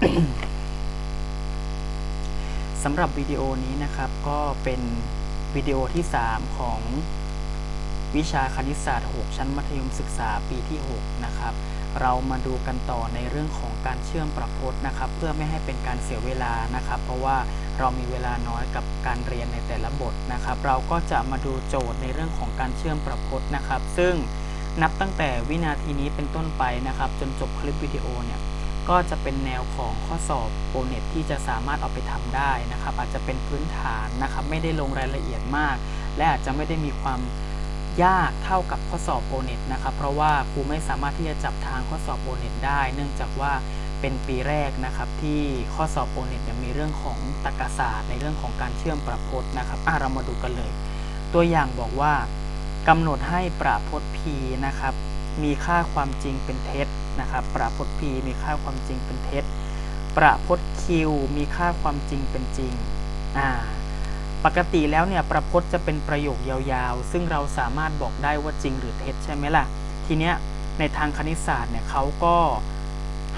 สำหรับวิดีโอนี้นะครับก็เป็นวิดีโอที่ 3 ของวิชาคณิตศาสตร์ 6 ชั้นมัธยมศึกษาปีที่ 6 นะครับ เรามาดูกันต่อในเรื่องของการเชื่อมประพจน์นะครับ เพื่อไม่ให้เป็นการเสียเวลานะครับ เพราะว่าเรามีเวลาน้อยกับการเรียนในแต่ละบทนะครับ เราก็จะมาดูโจทย์ในเรื่องของการเชื่อมประพจน์นะครับ ซึ่งนับตั้งแต่วินาทีนี้เป็นต้นไปนะครับ จนจบคลิปวิดีโอเนี่ย ก็จะเป็นแนวของข้อสอบโปรเน็ตที่จะสามารถเอาไปทำได้นะครับ อาจจะเป็นพื้นฐานนะครับ ไม่ได้ลงรายละเอียดมาก และอาจจะไม่ได้มีความยากเท่ากับข้อสอบโปรเน็ตนะครับ เพราะว่าครูไม่สามารถที่จะจับทางข้อสอบโปรเน็ตได้ เนื่องจากว่าเป็นปีแรกนะครับที่ข้อสอบโปรเน็ตมีเรื่องของตรรกศาสตร์ ในเรื่องของการเชื่อมประพจน์นะครับเรามาดูกันเลย ตัวอย่างบอกว่ากำหนดให้ประพจน์ p นะครับ มีค่าความจริงเป็นเท็จนะครับ ประพจน์ p มีค่าความจริงเป็นเท็จ ประพจน์ q มีค่าความจริงเป็นจริงอ่าปกติแล้วเนี่ยประพจน์จะเป็นประโยคยาวๆ ซึ่งเราสามารถบอกได้ว่าจริงหรือเท็จใช่ไหมล่ะ ทีเนี้ยในทางคณิตศาสตร์เนี่ยเขาก็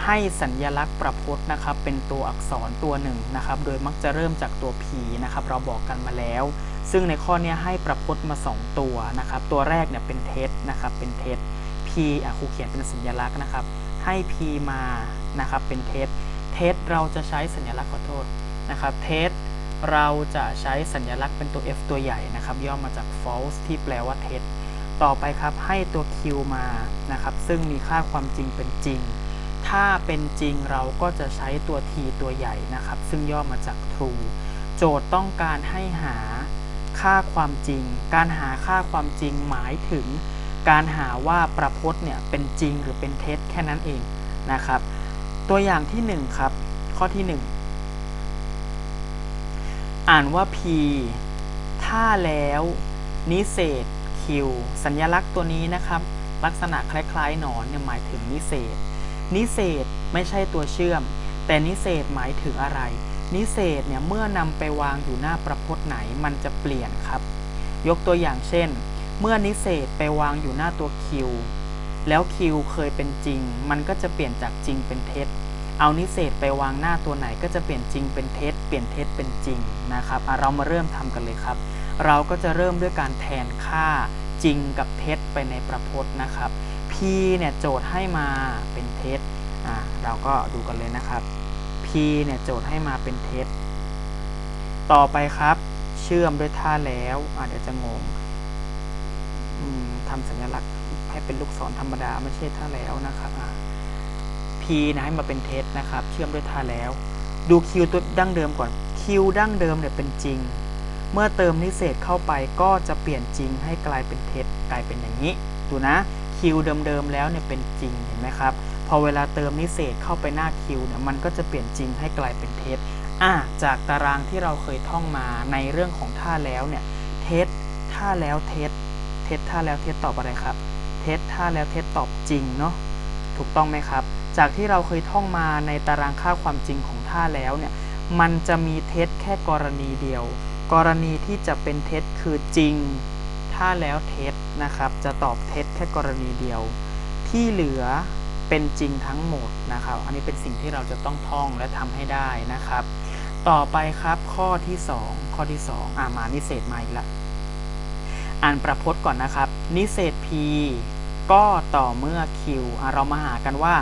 ให้สัญญลักษณ์ประพจน์นะครับ เป็นตัวอักษรตัวหนึ่งนะครับ โดยมักจะเริ่มจากตัว p นะครับ เราบอกกันมาแล้ว ซึ่งในข้อนี้ให้ประพจน์มา 2 ตัวนะครับ ตัวแรกเนี่ยเป็นเท็จนะครับ เป็นเท็จ p อะครูเขียนเป็นสัญลักษณ์นะครับ ให้ p มานะครับเป็นเท็จเท็จเราจะใช้สัญลักษณ์ขอโทษนะครับเท็จเราจะใช้สัญลักษณ์เป็นตัว f ตัวใหญ่นะครับ ย่อมาจาก false ที่แปลว่าเท็จต่อไปครับให้ตัว q มานะครับ ซึ่งมีค่าความจริงเป็นจริง ถ้าเป็นจริงเราก็จะใช้ตัว t ตัวใหญ่นะครับ ซึ่งย่อมาจาก true โจทย์ต้องการให้หาค่าความจริง การหาค่าความจริงหมายถึง การหาว่าประพจน์เนี่ยเป็นจริงหรือเป็นเท็จแค่นั้นเองนะครับ ตัวอย่างที่ 1 ครับ ข้อที่ 1 อ่านว่า p ถ้าแล้วนิเศษ q สัญลักษณ์ตัวนี้นะครับ ลักษณะคล้ายๆหนอนเนี่ยหมายถึงนิเศษ นิเศษไม่ใช่ตัวเชื่อม แต่นิเศษหมายถึงอะไร นิเศษเนี่ยเมื่อนำไปวางอยู่หน้าประพจน์ไหนมันจะเปลี่ยนครับ ยกตัวอย่างเช่น เมื่อนิเศษไปวางอยู่หน้าตัว q แล้ว q เคยเป็นจริง มันก็จะเปลี่ยนจากจริงเป็นเท็จ เอานิเศษไปวางหน้าตัวไหนก็จะเปลี่ยนจริงเป็นเท็จ เปลี่ยนเท็จเป็นจริงนะครับเรามาเริ่มทำกันเลยครับ เราก็จะเริ่มด้วยการแทนค่าจริงกับเท็จไปในประพจน์นะครับ p เนี่ยโจทย์ให้มาเป็นเท็จอ่าเราก็ดูกันเลยนะครับ p เนี่ยโจทย์ให้มาเป็นเท็จ ต่อไปครับ เชื่อมด้วยท่าแล้วอ่าเดี๋ยวจะงง ทำสัญลักษณ์ให้เป็นลูกศรธรรมดาไม่ใช่ท่าแล้วนะครับ p นะให้มาเป็นเท็จนะครับ เชื่อมด้วยท่าแล้ว ดู q ตัวดั้งเดิมก่อน q ดั้งเดิมเนี่ยเป็นจริง เมื่อเติมนิเศษเข้าไปก็จะเปลี่ยนจริงให้กลายเป็นเท็จกลายเป็นอย่างนี้ ดูนะ q เดิมๆแล้วเนี่ยเป็นจริงเห็นไหมครับพอเวลาเติมนิเศษเข้าไปหน้า q เนี่ยมันก็จะเปลี่ยนจริงให้กลายเป็นเท็จอะจากตารางที่เราเคยท่องมาในเรื่องของท่าแล้วเนี่ยเท็จท่าแล้วเท็จ เท็จท่าแล้วเท็จตอบอะไรครับ เท็จท่าแล้วเท็จตอบจริงเนาะถูกต้องไหมครับ จากที่เราเคยท่องมาในตารางค่าความจริงของท่าแล้วเนี่ยมันจะมีเท็จแค่กรณีเดียว กรณีที่จะเป็นเท็จคือจริง ถ้าแล้วเท็จนะครับ จะตอบเท็จแค่กรณีเดียว ที่เหลือเป็นจริงทั้งหมดนะครับ อันนี้เป็นสิ่งที่เราจะต้องท่องและทำให้ได้นะครับ ต่อไปครับข้อที่ 2 ข้อที่ 2 อ่ามานิเศษมาอีกละ อ่านประพจน์ก่อนนะครับ นิเศษ p ก็ต่อเมื่อ q เรามาหากันว่า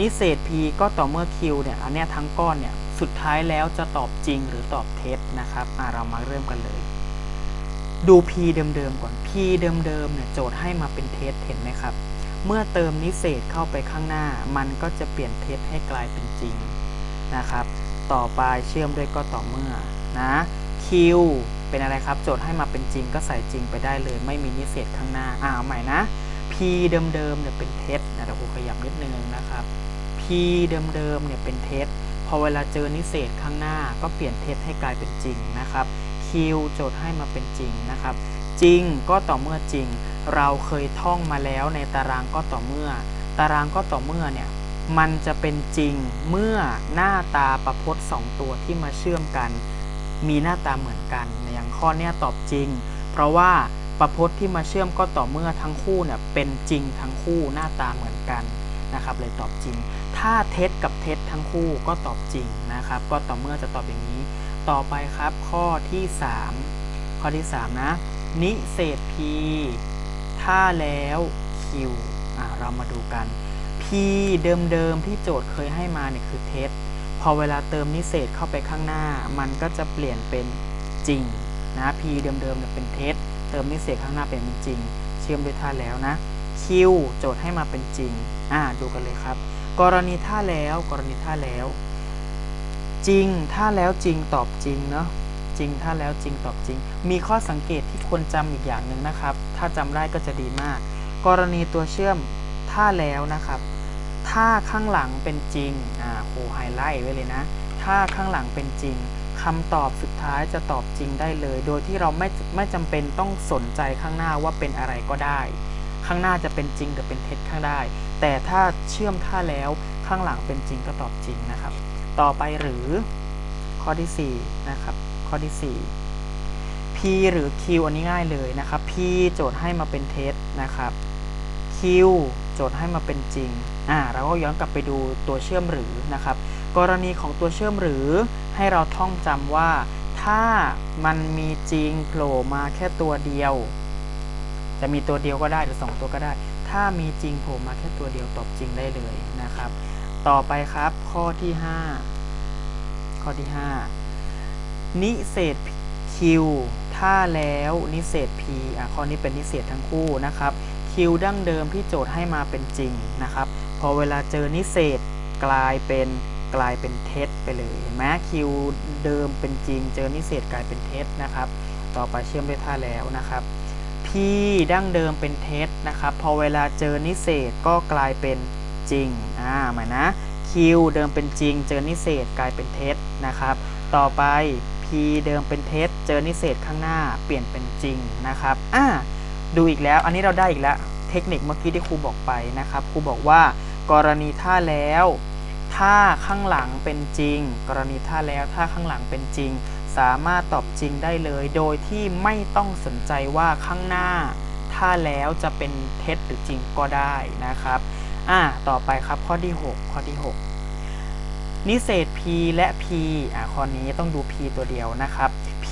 นิเศษ p ก็ต่อเมื่อ q เนี่ยอันเนี้ยทั้งก้อนเนี่ยสุดท้ายแล้วจะตอบจริงหรือตอบเท็จนะครับเรามาเริ่มกันเลย ดู p เดิมๆก่อน p เดิมๆเนี่ยโจทย์ให้มาเป็นเท็จเห็นไหมครับ เมื่อเติมนิเศษเข้าไปข้างหน้า มันก็จะเปลี่ยนเท็จให้กลายเป็นจริงนะครับ ต่อไปเชื่อมด้วยก็ต่อเมื่อนะ q เป็นอะไรครับ โจทย์ให้มาเป็นจริงก็ใส่จริงไปได้เลย ไม่มีนิเศษข้างหน้าอ่าเอาใหม่นะ p เดิมๆเนี่ยเป็นเท็จนะเดี๋ยวครูขยับนิดนึงนะครับ p เดิมๆเนี่ยเป็นเท็จพอเวลาเจอนิเศษข้างหน้าก็เปลี่ยนเท็จให้กลายเป็นจริงนะครับ q โจทย์ให้มาเป็นจริงนะครับ จริงก็ต่อเมื่อจริง เราเคยท่องมาแล้วในตารางก็ต่อเมื่อ ตารางก็ต่อเมื่อเนี่ยมันจะเป็นจริงเมื่อหน้าตาประพจน์สองตัวที่มาเชื่อมกัน มีหน้าตาเหมือนกันอย่างข้อนี้ตอบจริง เพราะว่าประพจน์ที่มาเชื่อมก็ต่อเมื่อทั้งคู่เนี่ยเป็นจริงทั้งคู่หน้าตาเหมือนกันนะครับเลยตอบจริง ถ้าเท็จกับเท็จทั้งคู่ก็ตอบจริงนะครับ ก็ต่อเมื่อจะตอบอย่างนี้ ต่อไปครับข้อที่ 3 ข้อที่ 3 นะ นิเศษ p ถ้าแล้ว q อะเรามาดูกัน p เดิมๆที่โจทย์เคยให้มาเนี่ยคือเท็จ พอเวลาเติมนิเศษเข้าไปข้างหน้า มันก็จะเปลี่ยนเป็นจริงนะ p เดิมๆเนี่ยเป็นเท็จเติมนิเศษข้างหน้าเป็นจริง เชื่อมด้วยท่าแล้วนะ q โจทย์ให้มาเป็นจริงอ่าดูกันเลยครับ กรณีท่าแล้วกรณีท่าแล้ว จริงถ้าแล้วจริงตอบจริงเนาะจริงถ้าแล้วจริงตอบจริง มีข้อสังเกตที่ควรจำอีกอย่างหนึ่งนะครับ ถ้าจำได้ก็จะดีมาก กรณีตัวเชื่อมถ้าแล้วนะครับ ถ้าข้างหลังเป็นจริงอ่าโหไฮไลท์ไว้เลยนะ ถ้าข้างหลังเป็นจริงคำตอบสุดท้ายจะตอบจริงได้เลย โดยที่เราไม่ไม่จำเป็นต้องสนใจข้างหน้าว่าเป็นอะไรก็ได้ ข้างหน้าจะเป็นจริงหรือเป็นเท็จข้างได้ แต่ถ้าเชื่อมท่าแล้วข้างหลังเป็นจริงก็ตอบจริงนะครับ ต่อไปหรือข้อที่4นะครับข้อที่ 4 p หรือ q อันนี้ง่ายเลยนะครับ p โจทย์ให้มาเป็นเท็จนะครับ q โจทย์ให้มาเป็นจริง อ่าเราก็ย้อนกลับไปดูตัวเชื่อมหรือนะครับ กรณีของตัวเชื่อมหรือให้เราท่องจำว่า ถ้ามันมีจริงโผล่มาแค่ตัวเดียว จะมีตัวเดียวก็ได้หรือ 2 ตัวก็ได้ ถ้ามีจริงโผล่มาแค่ตัวเดียวตอบจริงได้เลยนะครับ ต่อไปครับข้อที่ 5 ข้อที่ 5 นิเศษ q ถ้าแล้วนิเศษ p อะข้อนี้เป็นนิเศษทั้งคู่นะครับ q ดั้งเดิมที่โจทย์ให้มาเป็นจริงนะครับ พอเวลาเจอนิเศษกลายเป็นกลายเป็นเท็จไปเลยเห็นไหม q เดิมเป็นจริง เจอนิเศษกลายเป็นเท็จนะครับ ต่อไปเชื่อมด้วยท่าแล้วนะครับ p ดั้งเดิมเป็นเท็จนะครับ พอเวลาเจอนิเศษก็กลายเป็นจริงอ่าหมายนะ q เดิมเป็นจริง เจอนิเศษกลายเป็นเท็จนะครับ ต่อไป p เดิมเป็นเท็จ เจอนิเศษข้างหน้าเปลี่ยนเป็นจริงนะครับอ่าดูอีกแล้ว อันนี้เราได้อีกแล้ว เทคนิคเมื่อกี้ที่ครูบอกไปนะครับครูบอกว่ากรณีท่าแล้ว ถ้าข้างหลังเป็นจริง กรณีท่าแล้วถ้าข้างหลังเป็นจริง สามารถตอบจริงได้เลย โดยที่ไม่ต้องสนใจว่าข้างหน้า ถ้าแล้วจะเป็นเท็จหรือจริงก็ได้นะครับอ่าต่อไปครับข้อที่ 6 ข้อที่ 6 นิเศษ p และ p อ่าข้อนี้ต้องดู p ตัวเดียวนะครับ p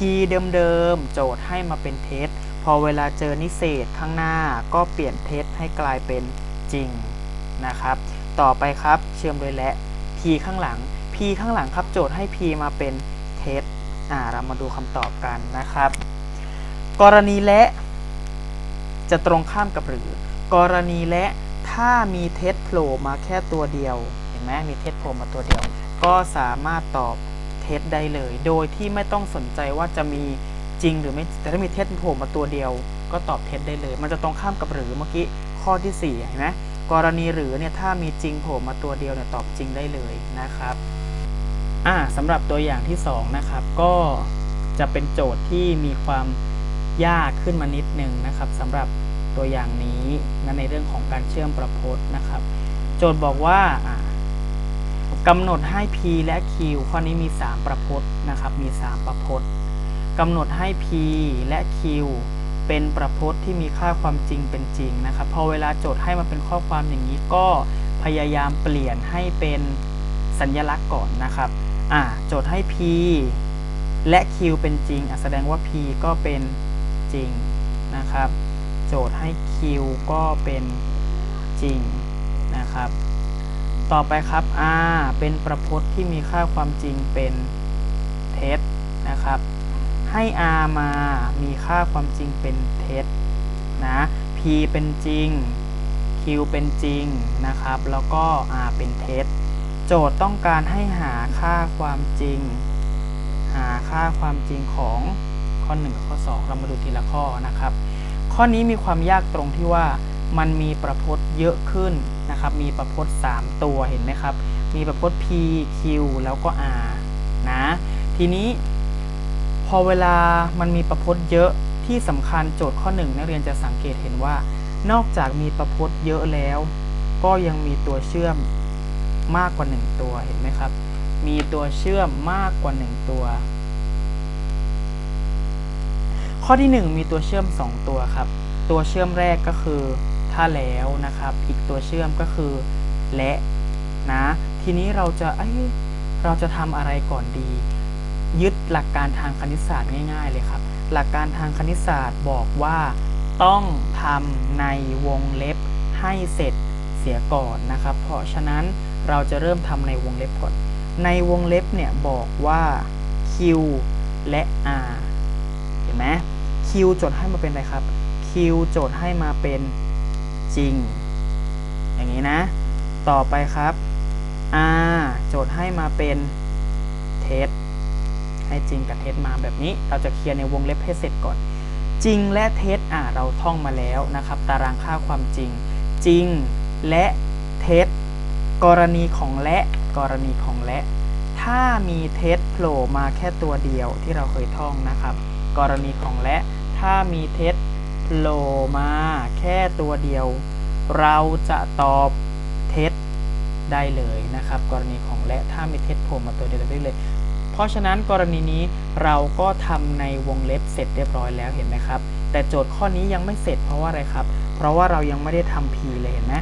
เดิมๆโจทย์ให้มาเป็นเท็จ พอเวลาเจอนิเศษข้างหน้าก็เปลี่ยนเท็จให้กลายเป็นจริงนะครับ ต่อไปครับเชื่อมโดยและ p ข้างหลัง p ข้างหลังครับโจทย์ให้ p มาเป็นเท็จอ่าเรามาดูคำตอบกันนะครับ กรณีและ จะตรงข้ามกับหรือ กรณีและถ้ามีเท็จโผล่มาแค่ตัวเดียวเห็นไหมมีเท็จโผล่มาตัวเดียว ก็สามารถตอบเท็จได้เลย โดยที่ไม่ต้องสนใจว่าจะมี จริงหรือไม่แต่ถ้ามีเท็จโผล่มาตัวเดียว ก็ตอบเท็จได้เลย มันจะตรงข้ามกับหรือเมื่อกี้ข้อที่สี่เห็นไหมกรณีหรือเนี่ยถ้ามีจริงโผล่มาตัวเดียวเนี่ยตอบจริงได้เลยนะครับอ่าสำหรับตัวอย่างที่สองนะครับก็จะเป็นโจทย์ที่มีความยากขึ้นมานิดนึงนะครับสำหรับตัวอย่างนี้นะในเรื่องของการเชื่อมประพจน์นะครับ โจทย์บอกว่าอ่ากำหนดให้ p และ q ข้อนี้มี 3 ประพจน์นะครับมี 3 ประพจน์ กำหนดให้ p และ q เป็นประพจน์ที่มีค่าความจริงเป็นจริงนะครับ พอเวลาโจทย์ให้มาเป็นข้อความอย่างนี้ก็พยายามเปลี่ยนให้เป็นสัญลักษณ์ก่อนนะครับ อ่า โจทย์ให้ p และ q เป็นจริงอะแสดงว่า p ก็เป็นจริงนะครับ โจทย์ให้ q ก็เป็นจริงนะครับ ต่อไปครับ r เป็นประพจน์ที่มีค่าความจริงเป็นเท็จนะครับ ให้ r มา มีค่าความจริงเป็นเท็จนะ p เป็นจริง q เป็นจริงนะครับ แล้วก็ r เป็นเท็จ โจทย์ต้องการให้หาค่าความจริง หาค่าความจริงของข้อ1ข้อ 2 เรามาดูทีละข้อนะครับ ข้อนี้มีความยากตรงที่ว่ามันมีประพจน์เยอะขึ้นนะครับ มีประพจน์ 3 ตัวเห็นไหมครับ มีประพจน์ p q แล้วก็ r นะ ทีนี้ อเวลามันมีประพจน์เยอะที่สำคัญโจทย์ข้อ 1 นักเรียนจะสังเกตเห็นว่า นอกจากมีประพจน์เยอะแล้ว ก็ยังมีตัวเชื่อมมากกว่า 1 ตัวเห็นไหมครับ มีตัวเชื่อมมากกว่า 1 ตัว ข้อที่ 1 มีตัวเชื่อม 2 ตัวครับ ตัวเชื่อมแรกก็คือถ้าแล้วนะครับ อีกตัวเชื่อมก็คือและนะ ทีนี้เราจะเอ้ยเราจะทำอะไรก่อนดี ยึดหลักการทางคณิตศาสตร์ง่าย ๆ เลยครับ หลักการทางคณิตศาสตร์บอกว่าต้องทำในวงเล็บให้เสร็จเสียก่อนนะครับ เพราะฉะนั้นเราจะเริ่มทำในวงเล็บก่อน ในวงเล็บเนี่ยบอกว่า q และ r เห็นไหม q โจทย์ให้มาเป็นอะไรครับ q โจทย์ให้มาเป็นจริง อย่างนี้นะ ต่อไปครับ r โจทย์ให้มาเป็นเท็จ ให้จริงกับเท็จมาแบบนี้ เราจะเคลียร์ในวงเล็บให้เสร็จก่อน จริงและเท็จอ่าเราท่องมาแล้วนะครับ ตารางค่าความจริง จริงและเท็จกรณีของและกรณีของและ ถ้ามีเท็จโผล่มาแค่ตัวเดียวที่เราเคยท่องนะครับ กรณีของและ ถ้ามีเท็จโผล่มาแค่ตัวเดียว เราจะตอบเท็จได้เลยนะครับ กรณีของและถ้ามีเท็จโผล่มาตัวเดียวได้เลย เพราะฉะนั้นกรณีนี้เราก็ทำในวงเล็บเสร็จเรียบร้อยแล้วเห็นไหมครับ แต่โจทย์ข้อนี้ยังไม่เสร็จเพราะว่าอะไรครับ เพราะว่าเรายังไม่ได้ทำ p เลยเห็นไหม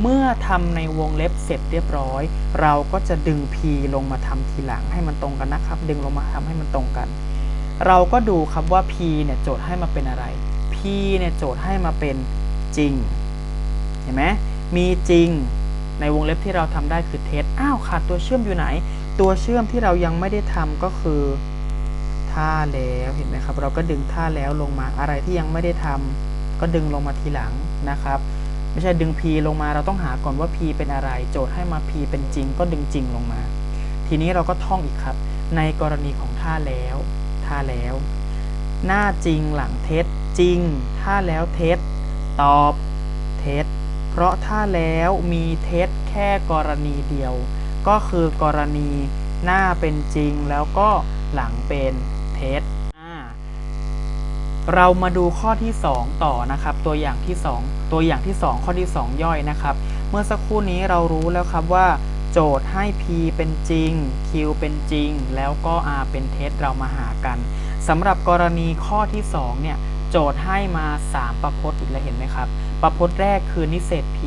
เมื่อทำในวงเล็บเสร็จเรียบร้อย เราก็จะดึง p ลงมาทำทีหลังให้มันตรงกันนะครับ ดึงลงมาทำให้มันตรงกัน เราก็ดูครับว่า p เนี่ยโจทย์ให้มาเป็นอะไร p เนี่ยโจทย์ให้มาเป็นจริง เห็นไหมมีจริงในวงเล็บที่เราทำได้คือเท็จอ้าวขาดตัวเชื่อมอยู่ไหน ตัวเชื่อมที่เรายังไม่ได้ทำก็คือท่าแล้วเห็นไหมครับ เราก็ดึงท่าแล้วลงมาอะไรที่ยังไม่ได้ทำก็ดึงลงมาทีหลังนะครับ ไม่ใช่ดึง p ลงมาเราต้องหาก่อนว่า p เป็นอะไร โจทย์ให้มา p เป็นจริง ก็ดึงจริงลงมา ทีนี้เราก็ท่องอีกครับ ในกรณีของท่าแล้วท่าแล้ว หน้าจริงหลังเท็จจริงท่าแล้วเท็จตอบเท็จเพราะถ้าแล้วมีเท็จแค่กรณีเดียว ก็คือกรณีหน้าเป็นจริงแล้วก็หลังเป็นเท็จเรามาดูข้อที่ 2 ต่อนะครับ ตัวอย่างที่ 2 ตัวอย่างที่ 2 ข้อที่ 2 ย่อยนะครับ เมื่อสักครู่นี้เรารู้แล้วครับว่า โจทย์ให้ p เป็นจริง q เป็นจริง แล้วก็ r เป็นเท็จเรามาหากันสำหรับกรณีข้อที่ 2 เนี่ย โจทย์ให้มา 3 ประพจน์อีกแล้วเห็นไหมครับ ประพจน์แรกคือนิเศษ p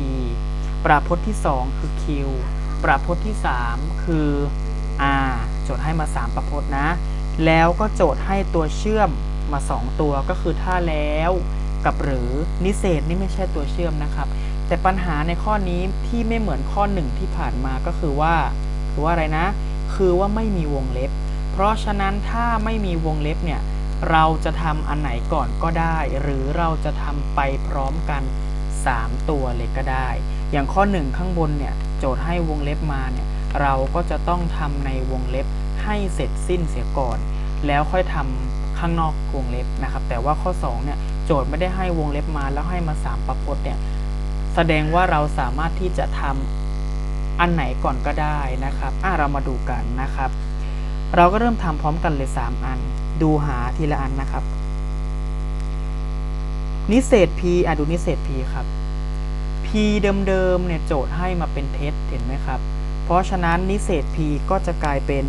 ประพจน์ที่ 2 คือ q ประพจน์ที่ 3 คือ r โจทย์ให้มา 3 ประพจน์นะ แล้วก็โจทย์ให้ตัวเชื่อมมา 2 ตัวก็คือถ้าแล้วกับหรือนิเศษนี่ไม่ใช่ตัวเชื่อมนะครับ แต่ปัญหาในข้อนี้ที่ไม่เหมือนข้อ 1 ที่ผ่านมาก็คือว่าคือว่าอะไรนะ คือว่าไม่มีวงเล็บ เพราะฉะนั้นถ้าไม่มีวงเล็บเนี่ยเราจะทำอันไหนก่อนก็ได้ หรือเราจะทำไปพร้อมกัน 3 ตัวเลยก็ได้ อย่างข้อ 1 ข้างบนเนี่ยโจทย์ให้วงเล็บมาเนี่ยเราก็จะต้องทำในวงเล็บให้เสร็จสิ้นเสียก่อน แล้วค่อยทำข้างนอกวงเล็บนะครับ แต่ว่าข้อ2เนี่ยโจทย์ไม่ได้ให้วงเล็บมาแล้วให้มา 3 ประพจน์เนี่ยแสดงว่าเราสามารถที่จะทำอันไหนก่อนก็ได้นะครับอะเรามาดูกันนะครับ เราก็เริ่มทำพร้อมกันเลย 3 อัน ดูหาทีละอันนะครับ นิเศษ p อะดูนิเศษ p ครับ p เดิมๆเนี่ยโจทย์ให้มาเป็นเท็จเห็นไหมครับ เพราะฉะนั้นนิเศษ p ก็จะกลายเป็น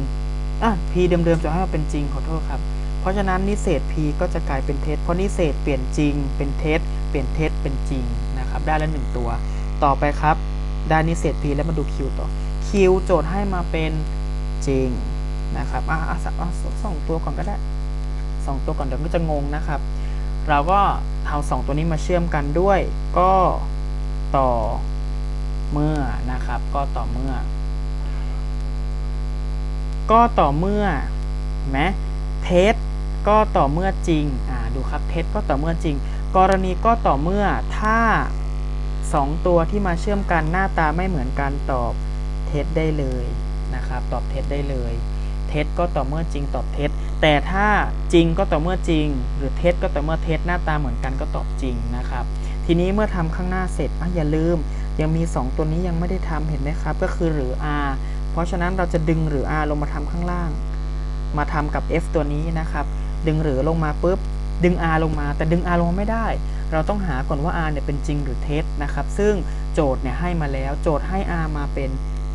อะ p เดิมๆจะให้มาเป็นจริงขอโทษครับ เพราะฉะนั้นนิเศษ p ก็จะกลายเป็นเท็จเพราะนิเศษเปลี่ยนจริงเป็นเท็จเปลี่ยนเท็จเป็นจริงนะครับ ได้แล้วหนึ่งตัว ต่อไปครับได้นิเศษ p แล้วมาดู q ต่อ q โจทย์ให้มาเป็นจริงนะครับอะอะสอะสองตัวก่อนก็ได้สองตัวก่อนเดี๋ยวก็จะงงนะครับ เราก็เอาสองตัวนี้มาเชื่อมกันด้วย ก็ ต่อเมื่อนะครับ ก็ต่อเมื่อ ก็ต่อเมื่อไหมเท็จก็ต่อเมื่อจริงอ่าดูครับเท็จก็ต่อเมื่อจริง กรณีก็ต่อเมื่อถ้า 2 ตัวที่มาเชื่อมกันหน้าตาไม่เหมือนกันตอบเท็จได้เลยนะครับ ตอบเท็จได้เลย เท็จก็ต่อเมื่อจริงตอบเท็จ แต่ถ้าจริงก็ต่อเมื่อจริง หรือเท็จก็ต่อเมื่อเท็จหน้าตาเหมือนกันก็ตอบจริงนะครับ ทีนี้เมื่อทำข้างหน้าเสร็จออย่าลืม ยังมี 2 ตัวนี้ยังไม่ได้ทำเห็นไหมครับ ก็คือหรือ r เพราะฉะนั้นเราจะดึงหรือ r ลงมาทำข้างล่าง มาทำกับ f ตัวนี้นะครับ ดึงหรือลงมาปุ๊บ ดึง r ลงมา แต่ดึง r ลงมาไม่ได้ เราต้องหาก่อนว่า r เนี่ยเป็นจริงหรือเท็จนะครับ ซึ่งโจทย์เนี่ยให้มาแล้ว โจทย์ให้ r มาเป็น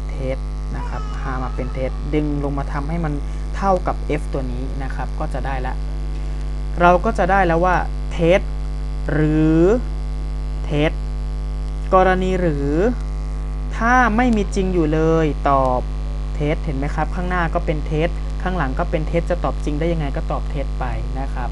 เท็จนะครับ r มาเป็นเท็จดึงลงมาทำให้มันเท่ากับ f ตัวนี้นะครับ ก็จะได้ละ เราก็จะได้แล้วว่าเท็จหรือ กรณีหรือถ้าไม่มีจริงอยู่เลยตอบเท็จเห็นไหมครับ ข้างหน้าก็เป็นเท็จข้างหลังก็เป็นเท็จจะตอบจริงได้ยังไงก็ตอบเท็จไปนะครับ